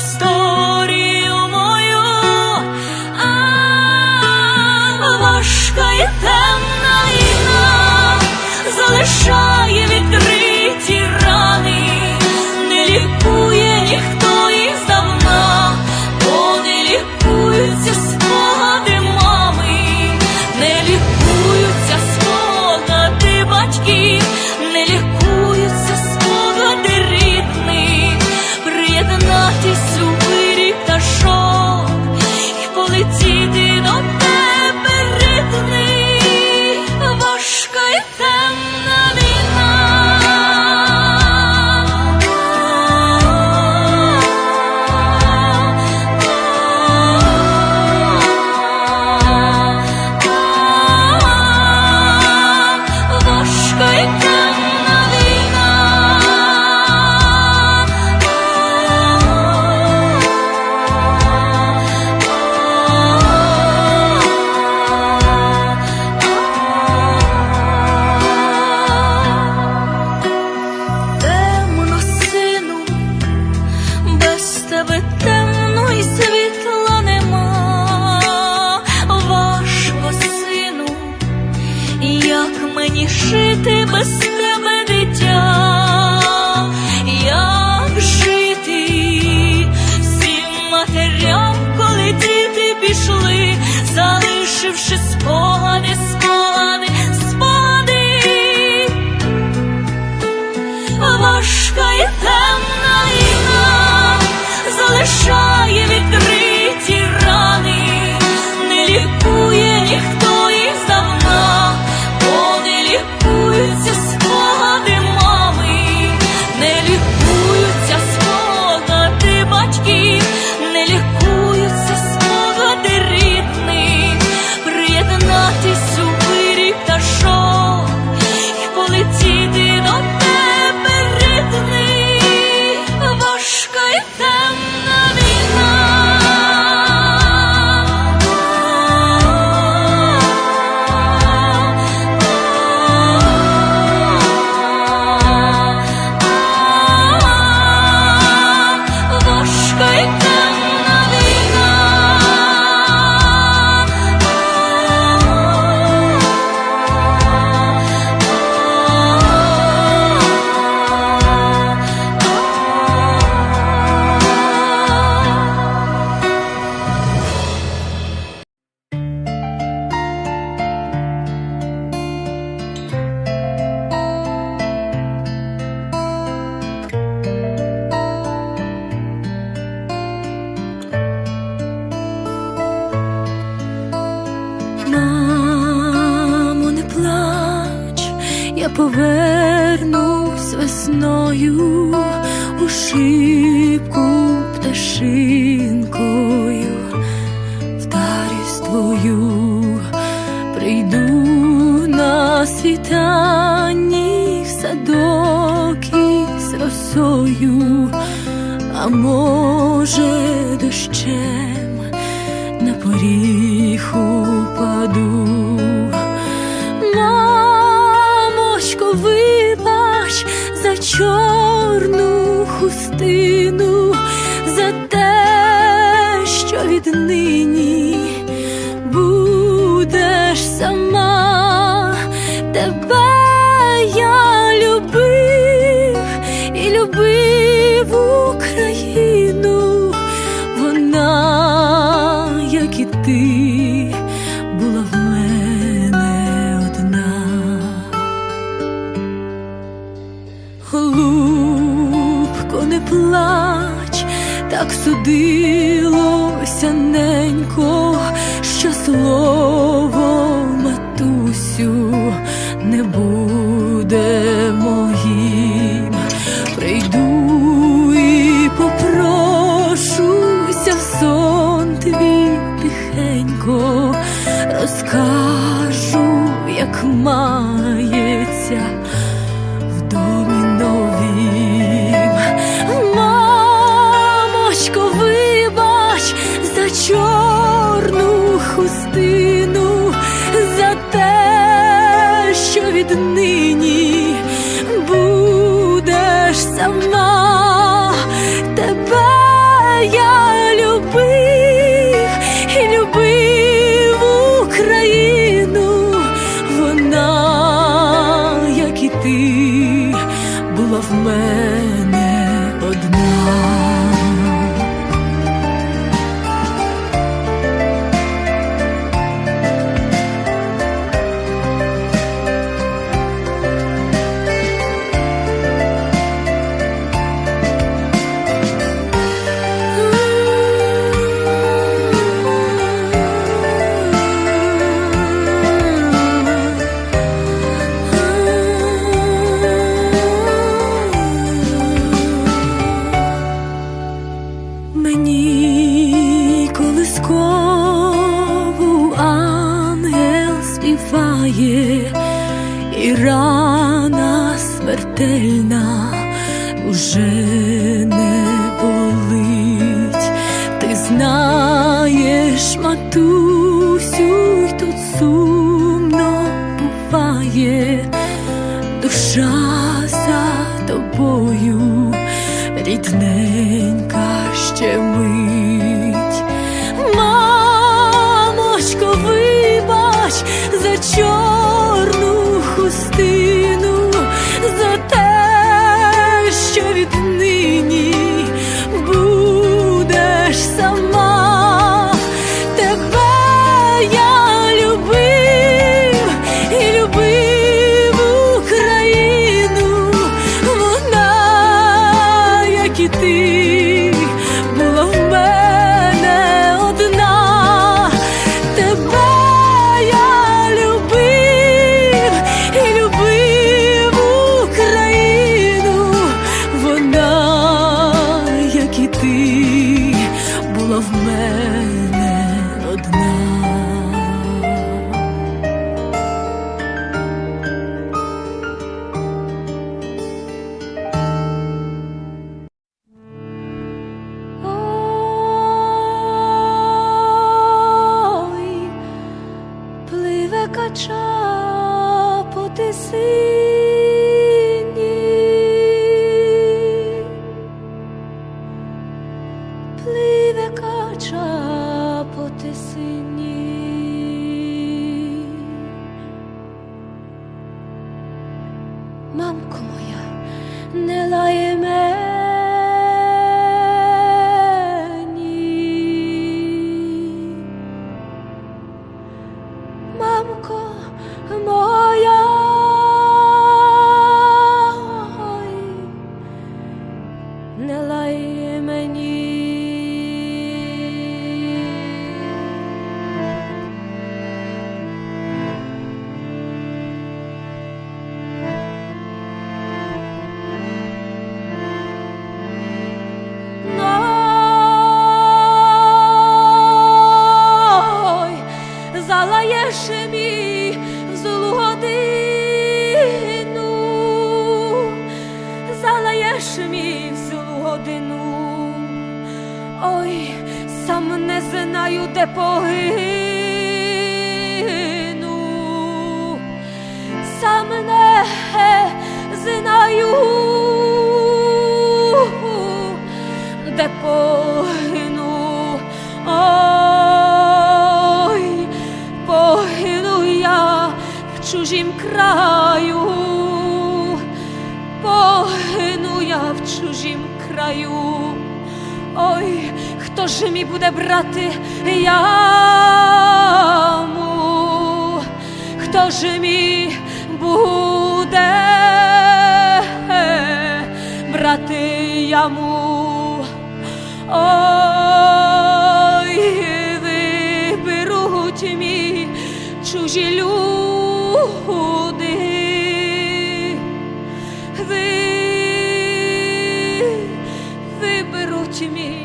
историю мою, а важка і темна війна залишає. віднині будеш сама, тебе я любив і любив Україну, вона, як і ти, була в мене одна. Голубко, не плач, так суди. slow 是谢。виграти яму, хто ж мій буде е, брати яму? Ой, виберуть мій чужі люди. Ви, виберуть мій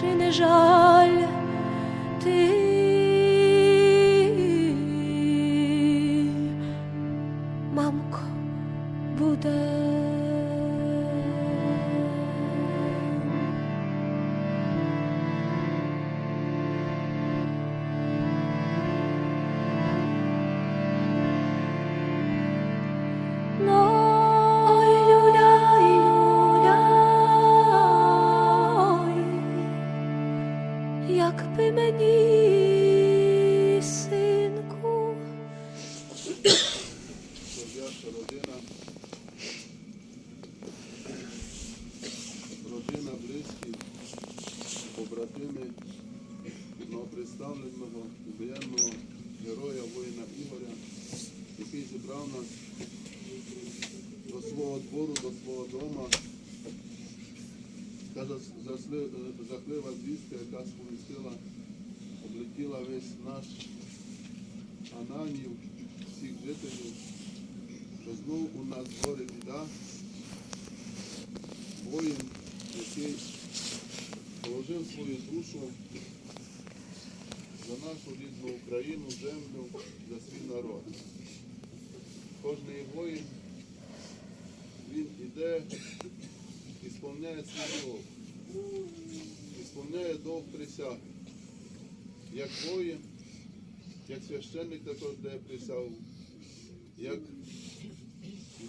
чи не жаль ти? Як якби мені синку. Родина, родина близькі, побратими, новоприставленого воєнного героя воїна Ігоря, який зібрав нас до свого двору, до свого дому. Та жахлива е, звістка, яка сповістила, облетіла весь наш Ананів, всіх жителів, що знову у нас горе біда, воїн, який положив свою душу за нашу рідну Україну, землю, за свій народ. Кожний воїн, він іде і сповняє свій долг. Ісповняє долг присяги. Як воїн, як священник також дає присягу, як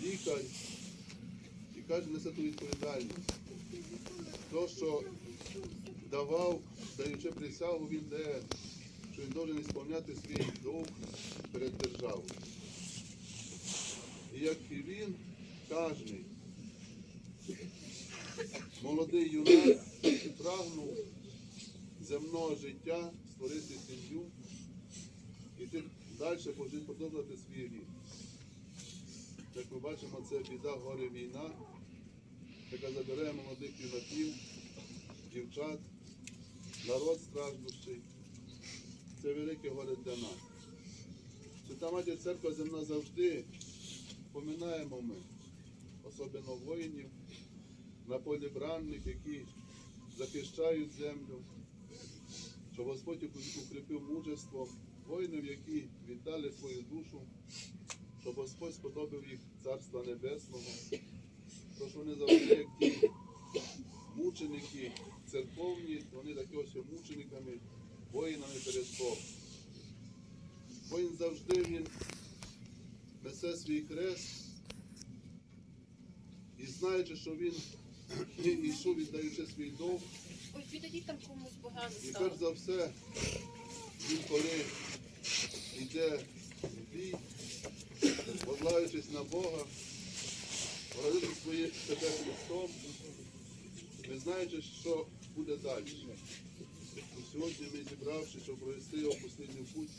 лікар, і кожен несе ту відповідальність. То, що давав, даючи присягу, він дає, що він повинен ісповняти свій долг перед державою. І як і він, кожний молодий юнак прагнув земного життя створити сім'ю і ти далі продовжувати свій рід. Як ми бачимо, це біда, горе війна, яка забирає молодих юнаків, дівчат, народ страждущий. Це велике горе для нас. Свята матір церква земна завжди поминаємо ми, особливо воїнів, на полі бранних, які захищають землю, щоб Господь укріпив мужество воїнів, які віддали свою душу, щоб Господь сподобав їх Царства Небесного, тож вони завжди, як ті мученики церковні, вони такі ось мучениками, воїнами перед Богом. Воїн завжди він несе свій хрест. І знаючи, що він йшов, віддаючи свій долг, Ой, віддадіть там комусь погано і перш за все, він коли йде в бій, возлагаючись на Бога, городити своє себе Христом, не знаючи, що буде далі. І сьогодні ми зібравши, щоб провести його останній путь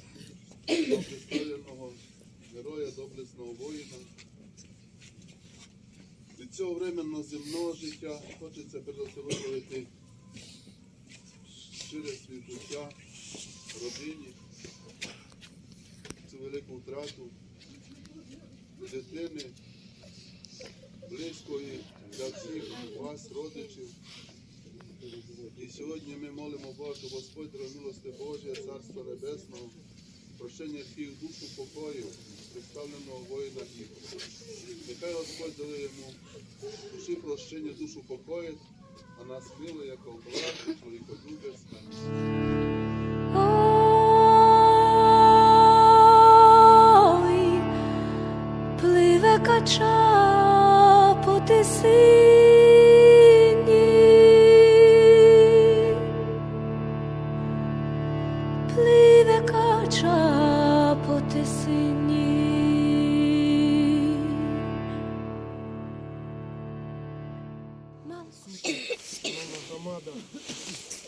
до представленого героя, доблесного воїна. Цього временно земного життя хочеться перед все висловити щире співчуття родині, цю велику втрату дитини, близької для всіх вас, родичів. І сьогодні ми молимо Бога, щоб Господь милости Божє, Царства Небесного, прощення всіх душу покою, представленого воїна Ігоря. Нехай Господь дає йому душі прощення, душу покоїть, а нас милує, як обладу, чоловіколюбець. Ой, пливе кача по тисині, пливе кача Шановна громада,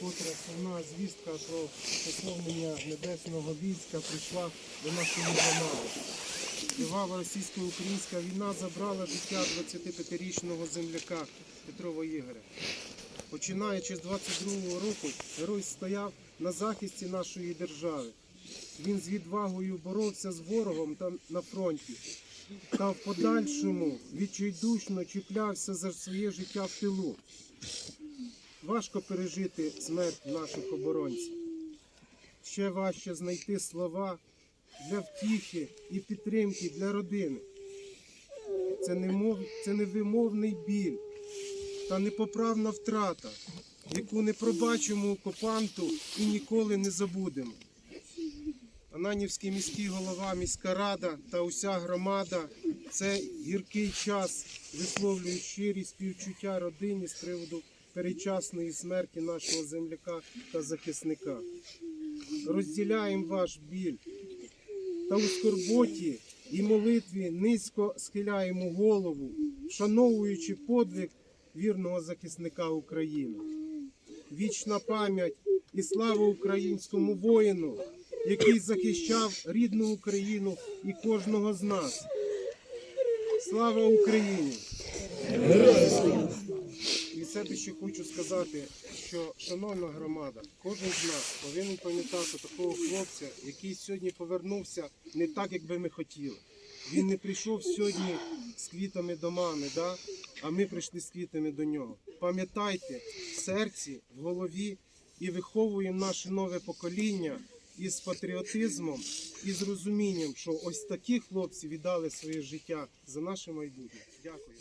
котра сумна звістка про поповнення небесного війська прийшла до нашої громади. Кривава російсько-українська війна забрала життя 25-річного земляка Петрова Ігоря. Починаючи з 22-го року, герой стояв на захисті нашої держави. Він з відвагою боровся з ворогом та на фронті, та в подальшому відчайдушно чіплявся за своє життя в тилу. Важко пережити смерть наших оборонців. Ще важче знайти слова для втіхи і підтримки для родини. Це, немов, це невимовний біль та непоправна втрата, яку не пробачимо окупанту і ніколи не забудемо. Ананівський міський голова, міська рада та уся громада це гіркий час висловлюють щирі співчуття родині з приводу передчасної смерті нашого земляка та захисника. Розділяємо ваш біль та у скорботі і молитві низько схиляємо голову, вшановуючи подвиг вірного захисника України. Вічна пам'ять і слава українському воїну, який захищав рідну Україну і кожного з нас. Слава Україні! Від себе ще хочу сказати, що шановна громада, кожен з нас повинен пам'ятати такого хлопця, який сьогодні повернувся не так, як би ми хотіли. Він не прийшов сьогодні з квітами до мами, да? а ми прийшли з квітами до нього. Пам'ятайте, в серці, в голові і виховуємо наше нове покоління із патріотизмом і з розумінням, що ось такі хлопці віддали своє життя за наше майбутнє. Дякую.